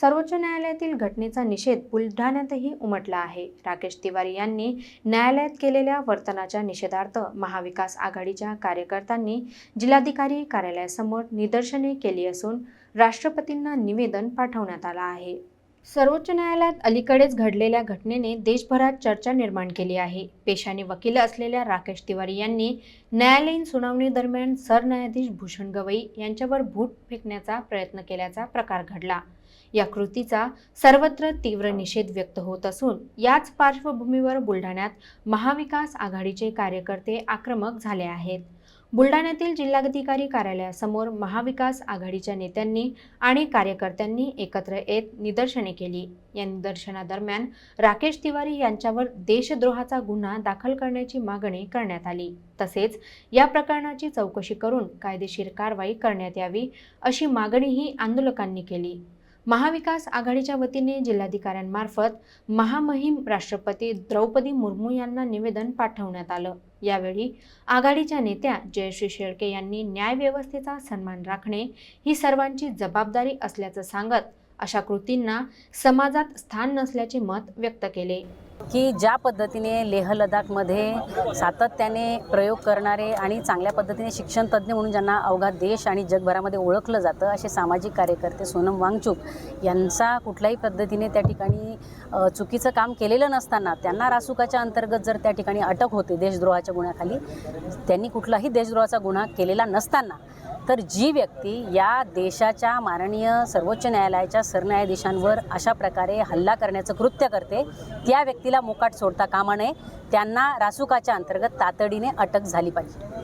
सर्वोच्च न्यायालयातील घटनेचा निषेध बुलढाण्यातही उमटला आहे. राकेश तिवारी यांनी न्यायालयात केलेल्या वर्तनाच्या निषेधार्थ महाविकास आघाडीच्या कार्यकर्त्यांनी जिल्हाधिकारी कार्यालयासमोर निदर्शने केली असून राष्ट्रपतींना निवेदन पाठवण्यात आलं आहे. सर्वोच्च न्यायालयात अलीकडेच घडलेल्या घटनेने देशभरात चर्चा निर्माण केली आहे. पेशाने वकील असलेल्या राकेश तिवारी यांनी न्यायालयीन सुनावणी दरम्यान सरन्यायाधीश भूषण गवई यांच्यावर भूट फेकण्याचा प्रयत्न केल्याचा प्रकार घडला. या कृतीचा सर्वत्र तीव्र निषेध व्यक्त होत असून याच पार्श्वभूमीवर बुलढाण्यात महाविकास आघाडीचे कार्यकर्ते आक्रमक झाले आहेत. बुलढाण्यातील जिल्हाधिकारी कार्यालयासमोर महाविकास आघाडीच्या नेत्यांनी आणि कार्यकर्त्यांनी एकत्र येत निदर्शने केली. या निदर्शनादरम्यान राकेश तिवारी यांच्यावर देशद्रोहाचा गुन्हा दाखल करण्याची मागणी करण्यात आली. तसेच या प्रकरणाची चौकशी करून कायदेशीर कारवाई करण्यात यावी अशी मागणीही आंदोलकांनी केली. महाविकास आघाडीच्या वतीने जिल्हाधिकाऱ्यांमार्फत महामहिम राष्ट्रपती द्रौपदी मुर्मू यांना निवेदन पाठवण्यात आलं. यावेळी आघाडीच्या नेत्या जयश्री शेळके यांनी न्यायव्यवस्थेचा सन्मान राखणे ही सर्वांची जबाबदारी असल्याचं सांगत अशा कृतींना समाजात स्थान नसल्याचे मत व्यक्त केले. की ज्या पद्धतीने लेह लडाखमध्ये सातत्याने प्रयोग करणारे आणि चांगल्या पद्धतीने शिक्षण तज्ज्ञ म्हणून ज्यांना अवघा देश आणि जगभरामध्ये ओळखलं जातं असे सामाजिक कार्यकर्ते सोनम वांगचूक यांचा कुठल्याही पद्धतीने त्या ठिकाणी चुकीचं काम केलेलं नसताना त्यांना रासुकाच्या अंतर्गत जर त्या ठिकाणी अटक होते देशद्रोहाच्या गुन्ह्याखाली त्यांनी कुठलाही देशद्रोहाचा गुन्हा केलेला नसताना तर जी व्यक्ती या देशाच्या माननीय सर्वोच्च न्यायालयाच्या सरन्यायाधीशांवर अशा प्रकारे हल्ला करण्याचं कृत्य करते त्या व्यक्तीला मोकाट सोडता कामा नये. त्यांना रासुकाच्या अंतर्गत तातडीने अटक झाली पाहिजे.